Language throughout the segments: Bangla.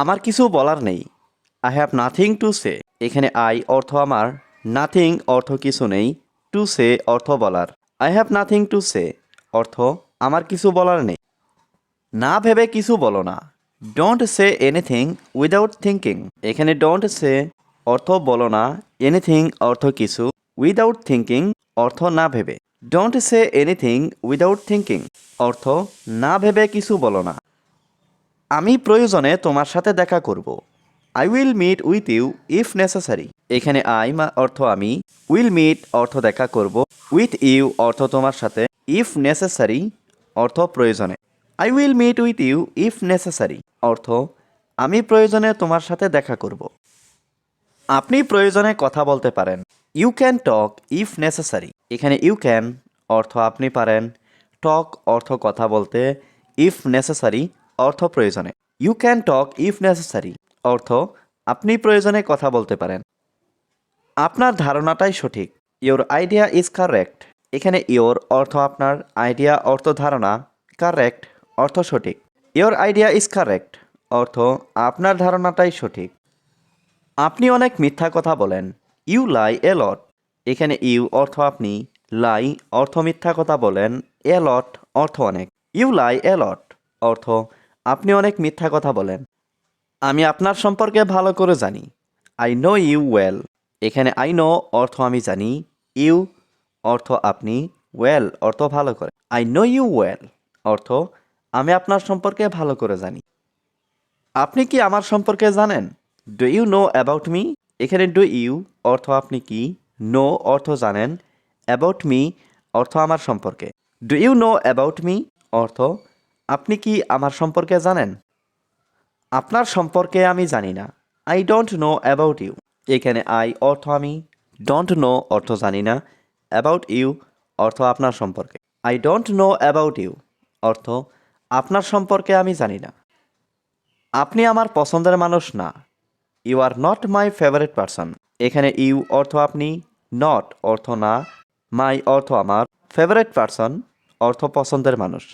আমার কিছু বলার নেই। I have nothing to say এখানে আই অর্থ আমার। নাথিং অর্থ কিছু নেই। টু সে অর্থ বলার। I have nothing to say অর্থ আমার কিছু বলার নেই। না ভেবে কিছু বলো না। Don't say anything without thinking এখানে ডোন্ট সে অর্থ বলো না। এনিথিং অর্থ কিছু। উইদাউট থিঙ্কিং অর্থ না ভেবে। Don't say anything without thinking অর্থ না ভেবে কিছু বলো না। আমি প্রয়োজনে তোমার সাথে দেখা করব। I will meet with you if necessary এখানে আই মা অর্থ আমি। উইল মিট অর্থ দেখা করব। উইথ ইউ অর্থ তোমার সাথে। ইফ নেসেসারি অর্থ প্রয়োজনে। I will meet with you if necessary অর্থ আমি প্রয়োজনে তোমার সাথে দেখা করব। আপনি প্রয়োজনে কথা বলতে পারেন। You can talk if necessary এখানে ইউ ক্যান অর্থ আপনি পারেন। টক অর্থ কথা বলতে। ইফ নেসেসারি অর্থ প্রয়োজনে। You can talk if necessary অর্থ, আপনি প্রয়োজনে কথা বলতে পারেন। আপনার ধারণাটাই সঠিক। ইওর আইডিয়া ইজ কারেক্ট এখানে ইওর অর্থ আপনার আইডিয়া অর্থ ধারণা কারেক্ট অর্থ সঠিক। ইওর আইডিয়া ইজ কারেক্ট অর্থ, আপনার ধারণাটাই সঠিক। আপনি অনেক মিথ্যা কথা বলেন। ইউ লাই এ লট এখানে ইউ অর্থ আপনি লাই অর্থ মিথ্যা কথা বলেন এ লট অর্থ অনেক। ইউ লাই এ লট অর্থ আপনি অনেক মিথ্যা কথা বলেন। আমি আপনার সম্পর্কে ভালো করে জানি। আই নো ইউ ওয়েল এখানে আই নো অর্থ আমি জানি। ইউ অর্থ আপনি। ওয়েল অর্থ ভালো করে। আই নো ইউ ওয়েল অর্থ আমি আপনার সম্পর্কে ভালো করে জানি। আপনি কি আমার সম্পর্কে জানেন? Do you know about me এখানে ডু ইউ অর্থ আপনি কি? নো অর্থ জানেন। অ্যাবাউট মি অর্থ আমার সম্পর্কে। Do you know about me অর্থ আপনি কি আমার সম্পর্কে জানেন? আপনার সম্পর্কে আমি জানি না। I don't know about you এখানে আই অর্থ আমি ডোন্ট নো অর্থ জানি না। অ্যাবাউট ইউ অর্থ আপনার সম্পর্কে। I don't know about you অর্থ আপনার সম্পর্কে আমি জানি না। আপনি আমার পছন্দের মানুষ না। You are not my favourite person এখানে ইউ অর্থ আপনি নট অর্থ না। মাই অর্থ আমার। ফেভারিট পারসন অর্থ পছন্দের মানুষ।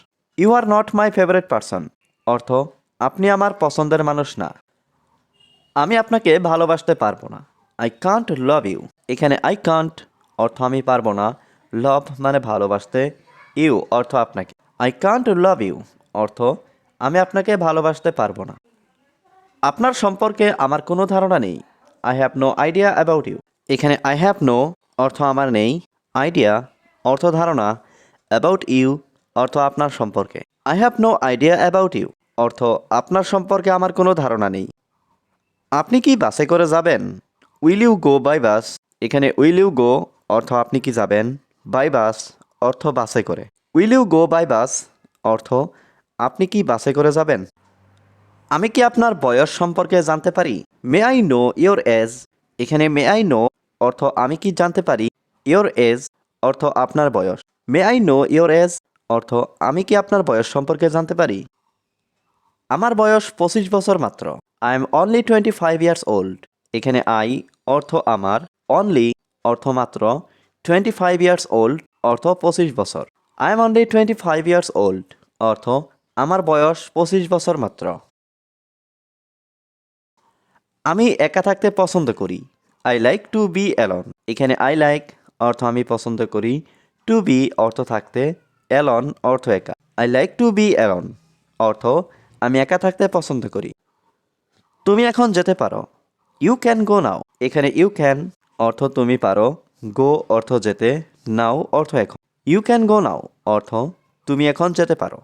You are not my favourite person অর্থ, আপনি আমার পছন্দের মানুষ না। আমি আপনাকে ভালোবাসতে পারব না। আই কান্ট লাভ ইউ এখানে আই কান্ট অর্থ আমি পারব না। লাভ মানে ভালোবাসতে। ইউ অর্থ আপনাকে। আই কান্ট লাভ ইউ অর্থ, আমি আপনাকে ভালোবাসতে পারব না। আপনার সম্পর্কে আমার কোনো ধারণা নেই। I have no idea about you এখানে আই হ্যাভ নো অর্থ আমার নেই। আইডিয়া অর্থ ধারণা। অ্যাবাউট ইউ অর্থ আপনার সম্পর্কে। I have no idea about you অর্থ, আপনার সম্পর্কে আমার কোনো ধারণা নেই। আপনি কি বাসে করে যাবেন? Will you go by bus এখানে উইল ইউ গো অর্থ আপনি কি যাবেন? বাই বাস অর্থ বাসে করে। Will you go by bus অর্থ, আপনি কি বাসে করে যাবেন? আমি কি আপনার বয়স সম্পর্কে জানতে পারি? May I know your age এখানে মে আই নো অর্থ আমি কি জানতে পারি? ইয়োর এজ অর্থ আপনার বয়স। May I know your age অর্থ, আমি কি আপনার বয়স সম্পর্কে জানতে পারি? আমার বয়স পঁচিশ বছর মাত্র। I am only twenty five years old এখানে আই অর্থ আমার। অনলি অর্থ মাত্র। টোয়েন্টি ফাইভ ইয়ার্স ওল্ড অর্থ পঁচিশ বছর। I am only twenty five years old অর্থ, আমার বয়স পঁচিশ বছর মাত্র। আমি একা থাকতে পছন্দ করি। I like to be alone এখানে আই লাইক অর্থ আমি পছন্দ করি। টু বি অর্থ থাকতে। অ্যালন অর্থ একা। I like to be alone অর্থ আমি একা থাকতে পছন্দ করি। তুমি এখন যেতে পারো। ইউ ক্যান গো নাও এখানে ইউ ক্যান অর্থ তুমি পারো। গো অর্থ যেতে নাও অর্থ এখন। ইউ ক্যান গো নাও অর্থ তুমি এখন যেতে পারো।